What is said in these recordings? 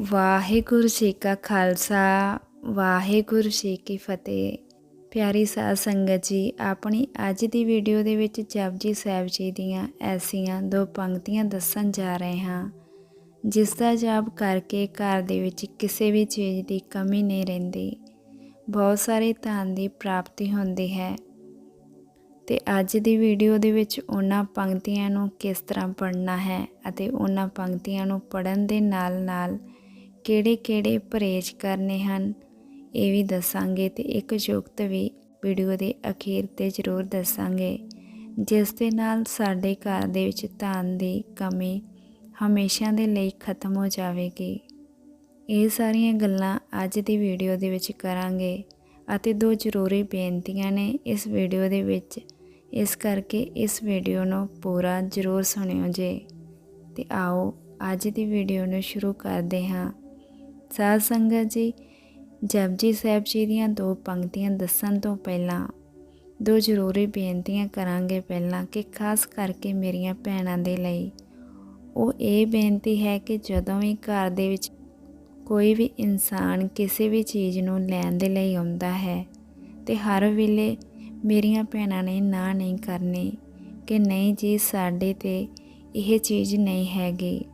ਵਾਹਿਗੁਰੂ ਜੀ ਕਾ ਖਾਲਸਾ, ਵਾਹਿਗੁਰੂ ਜੀ ਕੀ ਫਤਿਹ। ਪਿਆਰੀ ਸਾਧ ਸੰਗਤ ਜੀ, ਆਪਣੀ ਅੱਜ ਦੀ ਵੀਡੀਓ ਦੇ ਵਿੱਚ ਜਪਜੀ ਸਾਹਿਬ ਜੀ ਦੀਆਂ ਐਸੀਆਂ ਦੋ ਪੰਕਤੀਆਂ ਦੱਸਣ ਜਾ ਰਹੇ ਹਾਂ। ਜਿਸ ਦਾ ਜਾਪ ਕਰਕੇ ਘਰ ਦੇ ਵਿੱਚ ਕਿਸੇ ਵੀ ਚੀਜ਼ ਦੀ ਕਮੀ ਨਹੀਂ ਰਹਿੰਦੀ। ਬਹੁਤ ਸਾਰੇ ਧਨ ਦੀ ਪ੍ਰਾਪਤੀ ਹੁੰਦੀ ਹੈ। ਤੇ ਅੱਜ ਦੀ ਵੀਡੀਓ ਦੇ ਵਿੱਚ ਉਹਨਾਂ ਪੰਕਤੀਆਂ ਨੂੰ ਕਿਸ ਤਰ੍ਹਾਂ ਪੜ੍ਹਨਾ ਹੈ ਅਤੇ ਉਹਨਾਂ ਪੰਕਤੀਆਂ ਨੂੰ ਪੜ੍ਹਨ ਦੇ ਨਾਲ-ਨਾਲ ਕਿਹੜੇ-ਕਿਹੜੇ ਪਰਹੇਜ਼ ਕਰਨੇ ਹਨ, ਇਹ ਵੀ ਦੱਸਾਂਗੇ ਤੇ ਇੱਕ ਯੁਕਤ ਵੀ ਵੀਡੀਓ ਦੇ ਅਖੀਰ ਤੇ ਜ਼ਰੂਰ ਦੱਸਾਂਗੇ। ਜਿਸ ਦੇ ਨਾਲ ਸਾਡੇ ਘਰ ਦੇ ਵਿੱਚ ਧਨ ਦੀ ਕਮੀ ਹਮੇਸ਼ਾ ਦੇ ਲਈ ਖਤਮ ਹੋ ਜਾਵੇਗੀ। ਇਹ ਸਾਰੀਆਂ ਗੱਲਾਂ ਅੱਜ ਦੀ ਵੀਡੀਓ ਦੇ ਵਿੱਚ ਕਰਾਂਗੇ ਅਤੇ ਦੋ ਜ਼ਰੂਰੀ ਬੇਨਤੀਆਂ ਨੇ ਇਸ ਵੀਡੀਓ ਦੇ ਵਿੱਚ। ਇਸ ਕਰਕੇ ਇਸ ਵੀਡੀਓ ਨੂੰ ਪੂਰਾ ਜ਼ਰੂਰ ਸੁਣਿਓ ਜੇ। ਤੇ ਆਓ ਅੱਜ ਦੀ ਵੀਡੀਓ ਨੂੰ ਸ਼ੁਰੂ ਕਰਦੇ ਹਾਂ। ਸਾਧ ਸੰਗਤ ਜੀ ਜਪਜੀ ਸਾਹਿਬ ਜੀ ਦੀਆਂ ਦੋ ਪੰਕਤੀਆਂ ਦੱਸਣ ਤੋਂ ਪਹਿਲਾਂ ਦੋ ਜ਼ਰੂਰੀ ਬੇਨਤੀਆਂ ਕਰਾਂਗੇ ਪਹਿਲਾਂ ਕਿ ਖਾਸ ਕਰਕੇ ਮੇਰੀਆਂ ਭੈਣਾਂ ਦੇ ਲਈ। ਉਹ ਇਹ ਬੇਨਤੀ ਹੈ ਕਿ ਜਦੋਂ ਵੀ ਘਰ ਦੇ ਵਿੱਚ ਕੋਈ ਵੀ ਇਨਸਾਨ ਕਿਸੇ ਵੀ ਚੀਜ਼ ਨੂੰ ਲੈਣ ਦੇ ਲਈ ਆਉਂਦਾ ਹੈ ਤੇ ਹਰ ਵੇਲੇ ਮੇਰੀਆਂ ਭੈਣਾਂ ਨੇ ਨਾ ਨਹੀਂ ਕਰਨੀ ਕਿ ਨਹੀਂ ਜੀ, ਸਾਡੇ ਤੇ ਇਹ ਚੀਜ਼ ਨਹੀਂ ਹੈਗੀ।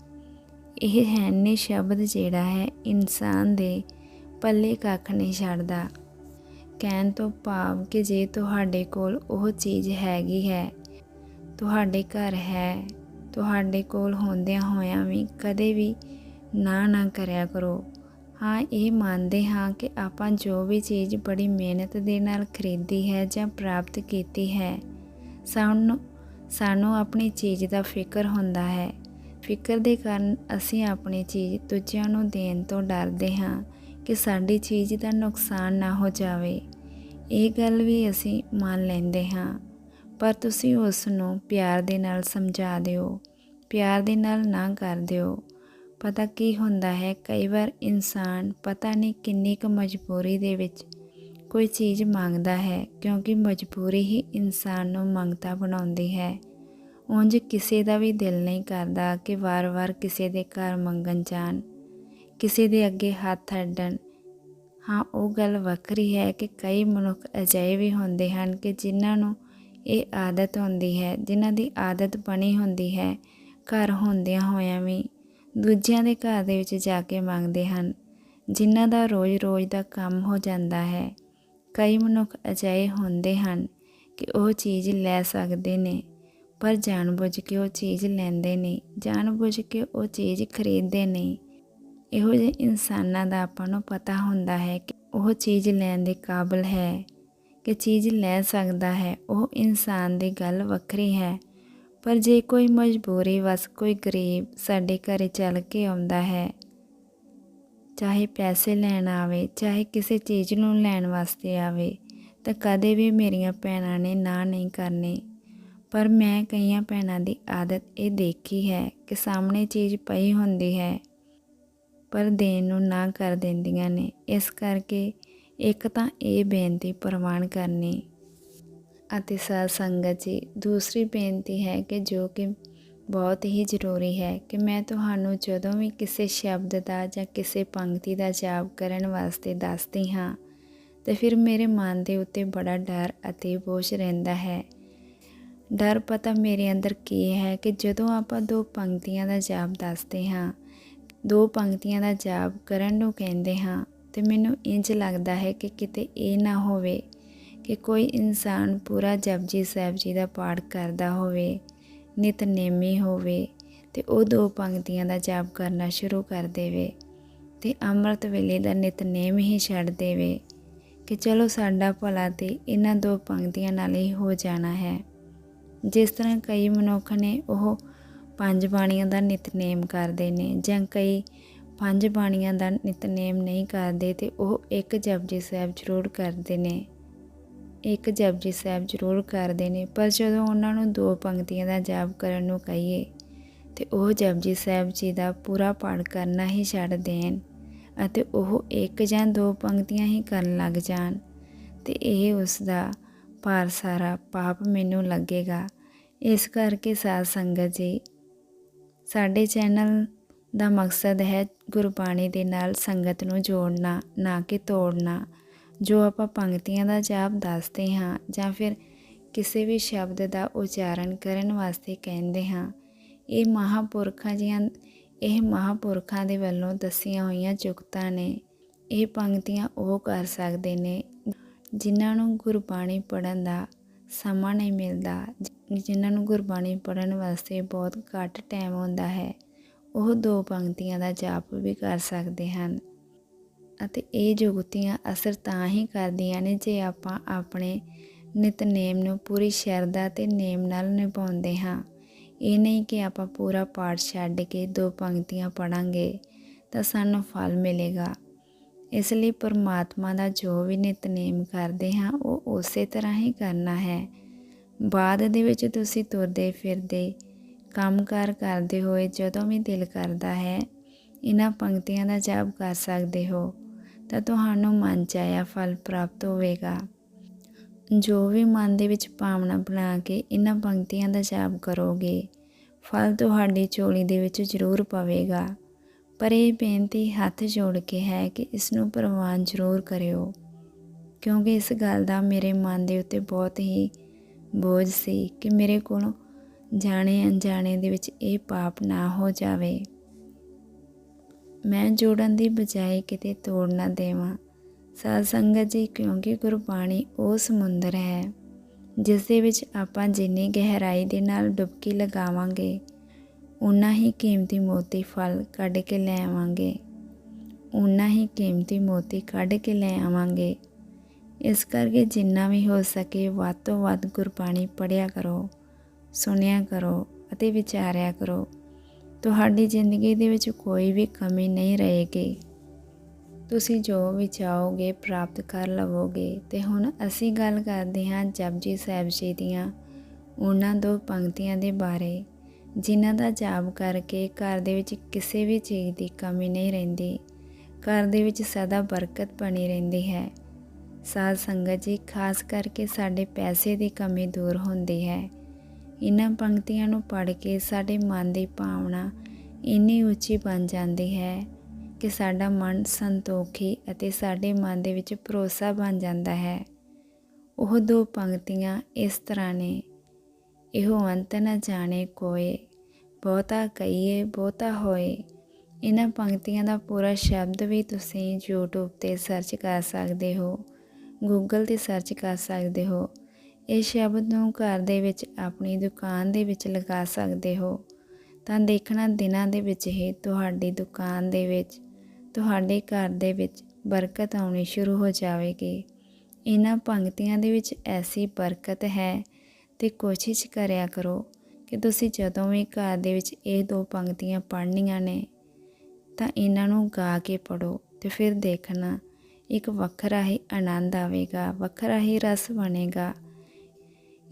ਇਹ ਹੈ ਸ਼ਬਦ ਜਿਹੜਾ ਹੈ ਇਨਸਾਨ ਦੇ ਪੱਲੇ ਕੱਖ ਨਹੀਂ ਛੱਡਦਾ। ਕਹਿਣ ਤੋਂ ਭਾਵ ਕਿ ਜੇ ਤੁਹਾਡੇ ਕੋਲ ਉਹ ਚੀਜ਼ ਹੈਗੀ ਹੈ, ਤੁਹਾਡੇ ਘਰ ਹੈ, ਤੁਹਾਡੇ ਕੋਲ ਹੁੰਦਿਆਂ ਹੋਇਆਂ ਵੀ ਕਦੇ ਵੀ ਨਾ ਨਾ ਕਰਿਆ ਕਰੋ। ਹਾਂ, ਇਹ ਮੰਨਦੇ ਹਾਂ ਕਿ ਆਪਾਂ ਜੋ ਵੀ ਚੀਜ਼ ਬੜੀ ਮਿਹਨਤ ਦੇ ਨਾਲ ਖਰੀਦੀ ਹੈ ਜਾਂ ਪ੍ਰਾਪਤ ਕੀਤੀ ਹੈ, ਸਾਨੂੰ ਸਾਨੂੰ ਆਪਣੀ ਚੀਜ਼ ਦਾ ਫਿਕਰ ਹੁੰਦਾ ਹੈ। ਫਿਕਰ ਦੇ ਕਾਰਨ ਅਸੀਂ ਆਪਣੀ ਚੀਜ਼ ਦੂਜਿਆਂ ਨੂੰ ਦੇਣ ਤੋਂ ਡਰਦੇ ਹਾਂ ਕਿ ਸਾਡੀ ਚੀਜ਼ ਦਾ ਨੁਕਸਾਨ ਨਾ ਹੋ ਜਾਵੇ। ਇਹ ਗੱਲ ਵੀ ਅਸੀਂ ਮੰਨ ਲੈਂਦੇ ਹਾਂ। ਪਰ ਤੁਸੀਂ ਉਸ ਨੂੰ ਪਿਆਰ ਦੇ ਨਾਲ ਸਮਝਾ ਦਿਓ। ਪਿਆਰ ਦੇ ਨਾਲ ਨਾ ਕਰ ਦਿਓ। ਪਤਾ ਕੀ ਹੁੰਦਾ ਹੈ, ਕਈ ਵਾਰ ਇਨਸਾਨ ਪਤਾ ਨਹੀਂ ਕਿੰਨੀ ਕੁ ਮਜਬੂਰੀ ਦੇ ਵਿੱਚ ਕੋਈ ਚੀਜ਼ ਮੰਗਦਾ ਹੈ ਕਿਉਂਕਿ ਮਜਬੂਰੀ ਹੀ ਇਨਸਾਨ ਨੂੰ ਮੰਗਤਾ ਬਣਾਉਂਦੀ ਹੈ। ਉਂਝ ਕਿਸੇ ਦਾ ਵੀ ਦਿਲ ਨਹੀਂ ਕਰਦਾ ਕਿ ਵਾਰ-ਵਾਰ ਕਿਸੇ ਦੇ ਘਰ ਮੰਗਣ ਜਾਣ, ਕਿਸੇ ਦੇ ਅੱਗੇ ਹੱਥ ਅੱਡਣ। ਹਾਂ, ਉਹ ਗੱਲ ਵੱਖਰੀ ਹੈ ਕਿ ਕਈ ਮਨੁੱਖ ਅਜਿਹੇ ਵੀ ਹੁੰਦੇ ਹਨ ਕਿ ਜਿਨ੍ਹਾਂ ਨੂੰ ਇਹ ਆਦਤ ਹੁੰਦੀ ਹੈ, ਜਿਨ੍ਹਾਂ ਦੀ ਆਦਤ ਬਣੀ ਹੁੰਦੀ ਹੈ ਘਰ ਹੁੰਦਿਆਂ ਹੋਇਆਂ ਵੀ। ਦੂਜਿਆਂ ਦੇ ਘਰ ਦੇ ਵਿੱਚ ਜਾ ਕੇ ਮੰਗਦੇ ਹਨ, ਜਿਨ੍ਹਾਂ ਦਾ ਰੋਜ਼-ਰੋਜ਼ ਦਾ ਕੰਮ ਹੋ ਜਾਂਦਾ ਹੈ। ਕਈ ਮਨੁੱਖ ਅਜਿਹੇ ਹੁੰਦੇ ਹਨ ਕਿ ਉਹ ਚੀਜ਼ ਲੈ ਸਕਦੇ ਨੇ। ਪਰ ਜਾਣਬੁੱਝ ਕੇ ਉਹ ਚੀਜ਼ ਲੈਂਦੇ ਨਹੀਂ, ਜਾਣਬੁੱਝ ਕੇ ਉਹ ਚੀਜ਼ ਖਰੀਦਦੇ ਨਹੀਂ। ਇਹੋ ਜਿਹੇ ਇਨਸਾਨਾਂ ਦਾ ਆਪਾਂ ਨੂੰ ਪਤਾ ਹੁੰਦਾ ਹੈ ਕਿ ਉਹ ਚੀਜ਼ ਲੈਣ ਦੇ ਕਾਬਿਲ ਹੈ, ਕਿ ਚੀਜ਼ ਲੈ ਸਕਦਾ ਹੈ। ਉਹ ਇਨਸਾਨ ਦੀ ਗੱਲ ਵੱਖਰੀ ਹੈ, ਪਰ ਜੇ ਕੋਈ ਮਜਬੂਰੀ ਵਸ ਕੋਈ ਗਰੀਬ ਸਾਡੇ ਘਰੇ ਚੱਲ ਕੇ ਆਉਂਦਾ ਹੈ, ਚਾਹੇ ਪੈਸੇ ਲੈਣ ਆਵੇ, ਚਾਹੇ ਕਿਸੇ ਚੀਜ਼ ਨੂੰ ਲੈਣ ਵਾਸਤੇ ਆਵੇ, ਤਾਂ ਕਦੇ ਵੀ ਮੇਰੀਆਂ ਭੈਣਾਂ ਨੇ ਨਾ ਨਹੀਂ ਕਰਨੀ। ਪਰ ਮੈਂ ਕਈਆਂ ਭੈਣਾਂ ਦੀ ਆਦਤ ਇਹ ਦੇਖੀ ਹੈ ਕਿ ਸਾਹਮਣੇ ਚੀਜ਼ ਪਈ ਹੁੰਦੀ ਹੈ, ਪਰ ਦੇਣ ਨੂੰ ਨਾ ਕਰ ਦਿੰਦੀਆਂ ਨੇ। ਇਸ ਕਰਕੇ ਇੱਕ ਤਾਂ ਇਹ ਬੇਨਤੀ ਪ੍ਰਵਾਨ ਕਰਨੀ ਅਤੇ ਸਾਧ ਸੰਗਤ ਜੀ, ਦੂਸਰੀ ਬੇਨਤੀ ਹੈ ਕਿ ਜੋ ਕਿ ਬਹੁਤ ਹੀ ਜ਼ਰੂਰੀ ਹੈ ਕਿ ਮੈਂ ਤੁਹਾਨੂੰ ਜਦੋਂ ਵੀ ਕਿਸੇ ਸ਼ਬਦ ਦਾ ਜਾਂ ਕਿਸੇ ਪੰਕਤੀ ਦਾ ਜਾਪ ਕਰਨ ਵਾਸਤੇ ਦੱਸਦੀ ਹਾਂ, ਤੇ ਫਿਰ ਮੇਰੇ ਮਨ ਦੇ ਉੱਤੇ ਬੜਾ ਡਰ ਅਤੇ ਬੋਝ ਰਹਿੰਦਾ ਹੈ। ਡਰ ਪਤਾ ਮੇਰੇ ਅੰਦਰ ਕੀ ਹੈ ਕਿ ਜਦੋਂ ਆਪਾਂ ਦੋ ਪੰਕਤੀਆਂ ਦਾ ਜਾਪ ਦੱਸਦੇ ਹਾਂ, ਦੋ ਪੰਕਤੀਆਂ ਦਾ ਜਾਪ ਕਰਨ ਨੂੰ ਕਹਿੰਦੇ ਹਾਂ ਤੇ ਮੈਨੂੰ ਇੰਜ ਲੱਗਦਾ ਹੈ ਕਿ ਕਿਤੇ ਇਹ ਨਾ ਹੋਵੇ ਕਿ ਕੋਈ ਇਨਸਾਨ ਪੂਰਾ ਜਪਜੀ ਸਾਹਿਬ ਜੀ ਦਾ ਪਾਠ ਕਰਦਾ ਹੋਵੇ, ਨਿਤਨੇਮੀ ਹੋਵੇ ਤੇ ਉਹ ਦੋ ਪੰਕਤੀਆਂ ਦਾ ਜਾਪ ਕਰਨਾ ਸ਼ੁਰੂ ਕਰ ਦੇਵੇ ਤੇ ਅੰਮ੍ਰਿਤ ਵੇਲੇ ਦਾ ਨਿਤਨੇਮ ਹੀ ਛੱਡ ਦੇਵੇ ਕਿ ਚਲੋ ਸਾਡਾ ਭਲਾ ਤੇ ਇਹਨਾਂ ਦੋ ਪੰਕਤੀਆਂ ਨਾਲ ਹੀ ਹੋ ਜਾਣਾ ਹੈ। ਜਿਸ ਤਰ੍ਹਾਂ ਕਈ ਮਨੁੱਖ ਨੇ ਉਹ ਪੰਜ ਬਾਣੀਆਂ ਦਾ ਨਿਤਨੇਮ ਕਰਦੇ ਨੇ ਜਾਂ ਕਈ ਪੰਜ ਬਾਣੀਆਂ ਦਾ ਨਿਤਨੇਮ ਨਹੀਂ ਕਰਦੇ ਤੇ ਉਹ ਇੱਕ ਜਪਜੀ ਸਾਹਿਬ ਜ਼ਰੂਰ ਕਰਦੇ ਨੇ। ਇੱਕ ਜਪਜੀ ਸਾਹਿਬ ਜ਼ਰੂਰ ਕਰਦੇ ਨੇ। ਪਰ ਜਦੋਂ ਉਹਨਾਂ ਨੂੰ ਦੋ ਪੰਕਤੀਆਂ ਦਾ ਜਾਪ ਕਰਨ ਨੂੰ ਕਹੀਏ ਤੇ ਉਹ ਜਪਜੀ ਸਾਹਿਬ ਜੀ ਦਾ ਪੂਰਾ ਪਾਠ ਕਰਨਾ ਹੀ ਛੱਡ ਦੇਣ ਅਤੇ ਉਹ ਇੱਕ ਜਾਂ ਦੋ ਪੰਕਤੀਆਂ ਹੀ ਕਰਨ ਲੱਗ ਜਾਣ ਤੇ ਇਹ ਉਸ ਦਾ ਭਾਰ ਸਾਰਾ ਪਾਪ ਮੈਨੂੰ ਲੱਗੇਗਾ। ਇਸ ਕਰਕੇ ਸਾਧ ਸੰਗਤ ਜੀ, ਸਾਡੇ ਚੈਨਲ ਦਾ ਮਕਸਦ ਹੈ ਗੁਰਬਾਣੀ ਦੇ ਨਾਲ ਸੰਗਤ ਨੂੰ ਜੋੜਨਾ, ਨਾ ਕਿ ਤੋੜਨਾ। ਜੋ ਆਪਾਂ ਪੰਕਤੀਆਂ ਦਾ ਜਾਪ ਦੱਸਦੇ ਹਾਂ ਜਾਂ ਫਿਰ ਕਿਸੇ ਵੀ ਸ਼ਬਦ ਦਾ ਉਚਾਰਨ ਕਰਨ ਵਾਸਤੇ ਕਹਿੰਦੇ ਹਾਂ, ਇਹ ਮਹਾਪੁਰਖਾਂ ਜੀਆਂ ਇਹ ਮਹਾਪੁਰਖਾਂ ਦੇ ਵੱਲੋਂ ਦੱਸੀਆਂ ਹੋਈਆਂ ਜੁਗਤਾਂ ਨੇ। ਇਹ ਪੰਕਤੀਆਂ ਉਹ ਕਰ ਸਕਦੇ ਨੇ ਜਿਨ੍ਹਾਂ ਨੂੰ ਗੁਰਬਾਣੀ ਪੜ੍ਹਨ ਦਾ ਸਮਾਂ ਨਹੀਂ ਮਿਲਦਾ, ਜਿਨ੍ਹਾਂ ਨੂੰ ਗੁਰਬਾਣੀ ਪੜ੍ਹਨ ਵਾਸਤੇ ਬਹੁਤ ਘੱਟ ਟਾਈਮ ਹੁੰਦਾ ਹੈ, ਉਹ ਦੋ ਪੰਕਤੀਆਂ ਦਾ ਜਾਪ ਵੀ ਕਰ ਸਕਦੇ ਹਨ। ਅਤੇ ਇਹ ਜੁਗਤੀਆਂ ਅਸਰ ਤਾਂ ਹੀ ਕਰਦੀਆਂ ਨੇ ਜੇ ਆਪਾਂ ਆਪਣੇ ਨਿਤਨੇਮ ਨੂੰ ਪੂਰੀ ਸ਼ਰਧਾ ਤੇ ਨੇਮ ਨਾਲ ਨਿਭਾਉਂਦੇ ਹਾਂ। ਇਹ ਨਹੀਂ ਕਿ ਆਪਾਂ ਪੂਰਾ ਪਾਠ ਛੱਡ ਕੇ ਦੋ ਪੰਕਤੀਆਂ ਪੜਾਂਗੇ ਤਾਂ ਸਾਨੂੰ ਫਲ ਮਿਲੇਗਾ। ਇਸ ਲਈ ਪਰਮਾਤਮਾ ਦਾ ਜੋ ਵੀ ਨਿਤਨੇਮ ਕਰਦੇ ਹਾਂ, ਉਹ ਉਸੇ ਤਰ੍ਹਾਂ ਹੀ ਕਰਨਾ ਹੈ। ਬਾਅਦ ਦੇ ਵਿੱਚ ਤੁਸੀਂ ਤੁਰਦੇ ਫਿਰਦੇ, ਕੰਮਕਾਰ ਕਰਦੇ ਹੋਏ ਜਦੋਂ ਵੀ ਦਿਲ ਕਰਦਾ ਹੈ, ਇਹਨਾਂ ਪੰਕਤੀਆਂ ਦਾ ਜਾਪ ਕਰ ਸਕਦੇ ਹੋ, ਤਾਂ ਤੁਹਾਨੂੰ ਮਨ ਚਾਹਿਆ ਫਲ ਪ੍ਰਾਪਤ ਹੋਵੇਗਾ। ਜੋ ਵੀ ਮਨ ਦੇ ਵਿੱਚ ਭਾਵਨਾ ਬਣਾ ਕੇ ਇਹਨਾਂ ਪੰਕਤੀਆਂ ਦਾ ਜਾਪ ਕਰੋਗੇ, ਫਲ ਤੁਹਾਡੀ ਝੋਲੀ ਦੇ ਵਿੱਚ ਜ਼ਰੂਰ ਪਵੇਗਾ। ਪਰ ਇਹ ਬੇਨਤੀ ਹੱਥ ਜੋੜ ਕੇ ਹੈ ਕਿ ਇਸ ਨੂੰ ਪ੍ਰਵਾਨ ਜ਼ਰੂਰ ਕਰਿਓ। ਕਿਉਂਕਿ ਇਸ ਗੱਲ ਦਾ ਮੇਰੇ ਮਨ ਦੇ ਉੱਤੇ ਬਹੁਤ ਹੀ ਬੋਝ ਸੀ ਕਿ ਮੇਰੇ ਕੋਲੋਂ ਜਾਣੇ ਅਣਜਾਣੇ ਦੇ ਵਿੱਚ ਇਹ ਪਾਪ ਨਾ ਹੋ ਜਾਵੇ। ਮੈਂ ਜੋੜਨ ਦੀ ਬਜਾਏ ਕਿਤੇ ਤੋੜ ਨਾ ਦੇਵਾਂ। ਸਾਧ ਸੰਗਤ ਜੀ, ਕਿਉਂਕਿ ਗੁਰਬਾਣੀ ਉਹ ਸਮੁੰਦਰ ਹੈ ਜਿਸ ਦੇ ਵਿੱਚ ਆਪਾਂ ਜਿੰਨੀ ਗਹਿਰਾਈ ਦੇ ਨਾਲ ਡੁਬਕੀ ਲਗਾਵਾਂਗੇ ਉਨਾ ਹੀ ਕੀਮਤੀ ਮੋਤੀ ਫਲ ਕੱਢ ਕੇ ਲੈ ਆਵਾਂਗੇ। ਉਨਾ ਹੀ ਕੀਮਤੀ ਮੋਤੀ ਕੱਢ ਕੇ ਲੈ ਆਵਾਂਗੇ। ਇਸ ਕਰਕੇ ਜਿੰਨਾ ਵੀ ਹੋ ਸਕੇ ਵੱਧ ਤੋਂ ਵੱਧ ਗੁਰਬਾਣੀ ਪੜਿਆ ਕਰੋ, ਸੁਣਿਆ ਕਰੋ ਅਤੇ ਵਿਚਾਰਿਆ ਕਰੋ। ਤੁਹਾਡੀ ਜ਼ਿੰਦਗੀ ਦੇ ਵਿੱਚ ਕੋਈ ਵੀ ਕਮੀ ਨਹੀਂ ਰਹੇਗੀ। ਤੁਸੀਂ ਜੋ ਵੀ ਚਾਹੋਗੇ ਪ੍ਰਾਪਤ ਕਰ ਲਵੋਗੇ। ਤੇ ਹੁਣ ਅਸੀਂ ਗੱਲ ਕਰਦੇ ਹਾਂ ਜਪਜੀ ਸਾਹਿਬ ਜੀ ਦੀਆਂ ਉਹਨਾਂ ਦੋ ਪੰਕਤੀਆਂ ਦੇ ਬਾਰੇ। ਜਿਨ੍ਹਾਂ ਦਾ ਜਾਪ ਕਰਕੇ ਘਰ ਦੇ ਵਿੱਚ ਕਿਸੇ ਵੀ ਚੀਜ਼ ਦੀ ਕਮੀ ਨਹੀਂ ਰਹਿੰਦੀ, ਘਰ ਦੇ ਵਿੱਚ ਸਦਾ ਬਰਕਤ ਬਣੀ ਰਹਿੰਦੀ ਹੈ। ਸਾਧ ਸੰਗਤ ਜੀ, ਖਾਸ ਕਰਕੇ ਸਾਡੇ ਪੈਸੇ ਦੀ ਕਮੀ ਦੂਰ ਹੁੰਦੀ ਹੈ। ਇਹਨਾਂ ਪੰਕਤੀਆਂ ਨੂੰ ਪੜ੍ਹ ਕੇ ਸਾਡੇ ਮਨ ਦੀ ਭਾਵਨਾ ਇੰਨੀ ਉੱਚੀ ਬਣ ਜਾਂਦੀ ਹੈ ਕਿ ਸਾਡਾ ਮਨ ਸੰਤੋਖੀ ਅਤੇ ਸਾਡੇ ਮਨ ਦੇ ਵਿੱਚ ਭਰੋਸਾ ਬਣ ਜਾਂਦਾ ਹੈ। ਉਹ ਦੋ ਪੰਕਤੀਆਂ ਇਸ ਤਰ੍ਹਾਂ ਨੇ, ਇਹੋ ਅੰਤ ਨਾ ਜਾਣੇ ਕੋਏ। ਬਹੁਤਾ ਕਹੀਏ, ਬਹੁਤਾ ਹੋਏ। ਇਹਨਾਂ ਪੰਕਤੀਆਂ ਦਾ ਪੂਰਾ ਸ਼ਬਦ ਵੀ ਤੁਸੀਂ YouTube ਤੇ ਸਰਚ ਕਰ ਸਕਦੇ ਹੋ, Google ਤੇ ਸਰਚ ਕਰ ਸਕਦੇ ਹੋ। ਇਹ ਸ਼ਬਦ ਨੂੰ ਘਰ ਦੇ ਵਿੱਚ ਆਪਣੀ ਦੁਕਾਨ ਦੇ ਵਿੱਚ ਲਗਾ ਸਕਦੇ ਹੋ। ਤਾਂ ਦੇਖਣਾ ਦਿਨਾਂ ਦੇ ਵਿੱਚ ਹੀ ਤੁਹਾਡੀ ਦੁਕਾਨ ਦੇ ਵਿੱਚ, ਤੁਹਾਡੇ ਘਰ ਦੇ ਵਿੱਚ ਬਰਕਤ ਆਉਣੀ ਸ਼ੁਰੂ ਹੋ ਜਾਵੇਗੀ। ਇਹਨਾਂ ਪੰਕਤੀਆਂ ਦੇ ਵਿੱਚ ਐਸੀ ਬਰਕਤ ਹੈ ਤੇ ਕੋਸ਼ਿਸ਼ ਕਰਿਆ ਕਰੋ ਕਿ ਤੁਸੀਂ ਜਦੋਂ ਵੀ ਘਰ ਦੇ ਵਿੱਚ ਇਹ ਦੋ ਪੰਕਤੀਆਂ ਪੜ੍ਹਨੀਆਂ ਨੇ, ਤਾਂ ਇਹਨਾਂ ਨੂੰ ਗਾ ਕੇ ਪੜੋ ਤੇ ਫਿਰ ਦੇਖਣਾ, ਇੱਕ ਵੱਖਰਾ ਹੀ ਆਨੰਦ ਆਵੇਗਾ, ਵੱਖਰਾ ਹੀ ਰਸ ਬਣੇਗਾ।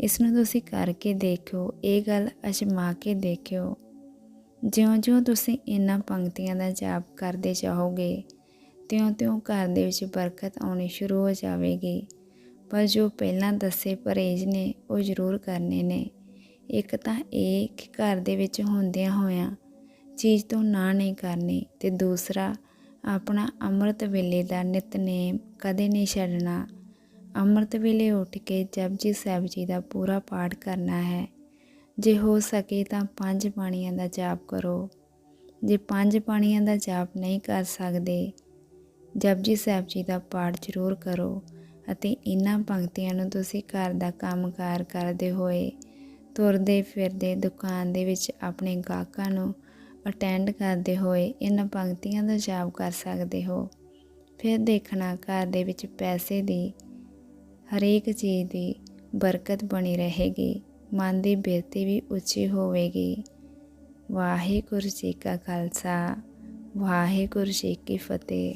ਇਸ ਨੂੰ ਤੁਸੀਂ ਕਰਕੇ ਦੇਖਿਓ, ਇਹ ਗੱਲ ਅਜਮਾ ਕੇ ਦੇਖਿਓ। ਜਿਉਂ-ਜਿਉਂ ਤੁਸੀਂ ਇਹਨਾਂ ਪੰਕਤੀਆਂ ਦਾ ਜਾਪ ਕਰਦੇ ਜਾਓਗੇ, ਤਿਉਂ-ਤਿਉਂ ਘਰ ਦੇ ਵਿੱਚ ਬਰਕਤ ਆਉਣੀ ਸ਼ੁਰੂ ਹੋ ਜਾਵੇਗੀ। ਪਰ ਜੋ ਪਹਿਲਾਂ ਦੱਸੇ ਪਰਹੇਜ ਨੇ, ਉਹ ਜ਼ਰੂਰ ਕਰਨੇ ਨੇ। ਇੱਕ ਤਾਂ ਇਹ ਕਿ ਘਰ ਦੇ ਵਿੱਚ ਹੁੰਦਿਆਂ ਹੋਇਆਂ ਚੀਜ਼ ਤੋਂ ਨਾ ਨਹੀਂ ਕਰਨੀ ਤੇ ਦੂਸਰਾ, ਆਪਣਾ ਅੰਮ੍ਰਿਤ ਵੇਲੇ ਦਾ ਨਿਤਨੇਮ ਕਦੇ ਨਹੀਂ ਛੱਡਣਾ। ਅੰਮ੍ਰਿਤ ਵੇਲੇ ਉੱਠ ਕੇ ਜਪਜੀ ਸਾਹਿਬ ਜੀ ਦਾ ਪੂਰਾ ਪਾਠ ਕਰਨਾ ਹੈ। ਜੇ ਹੋ ਸਕੇ ਤਾਂ ਪੰਜ ਬਾਣੀਆਂ ਦਾ ਜਾਪ ਕਰੋ। ਜੇ ਪੰਜ ਬਾਣੀਆਂ ਦਾ ਜਾਪ ਨਹੀਂ ਕਰ ਸਕਦੇ ਜਪਜੀ ਸਾਹਿਬ ਜੀ ਦਾ ਪਾਠ ਜ਼ਰੂਰ ਕਰੋ ਅਤੇ ਇਹਨਾਂ ਪੰਕਤੀਆਂ ਨੂੰ ਤੁਸੀਂ ਘਰ ਦਾ ਕੰਮਕਾਰ ਕਰਦੇ ਹੋਏ ਤੁਰਦੇ ਫਿਰਦੇ ਦੁਕਾਨ ਦੇ ਵਿੱਚ ਆਪਣੇ ਗਾਹਕਾਂ ਨੂੰ ਅਟੈਂਡ ਕਰਦੇ ਹੋਏ ਇਹਨਾਂ ਪੰਕਤੀਆਂ ਦਾ ਜਾਪ ਕਰ ਸਕਦੇ ਹੋ। ਫਿਰ ਦੇਖਣਾ ਘਰ ਦੇ ਵਿੱਚ ਪੈਸੇ ਦੀ ਹਰੇਕ ਚੀਜ਼ ਦੀ ਬਰਕਤ ਬਣੀ ਰਹੇਗੀ। ਮਨ ਦੀ ਬਿਰਤੀ ਵੀ ਉੱਚੀ ਹੋਵੇਗੀ। ਵਾਹਿਗੁਰੂ ਜੀ ਕਾ ਖਾਲਸਾ, ਵਾਹਿਗੁਰੂ ਜੀ ਕੀ ਫਤਿਹ।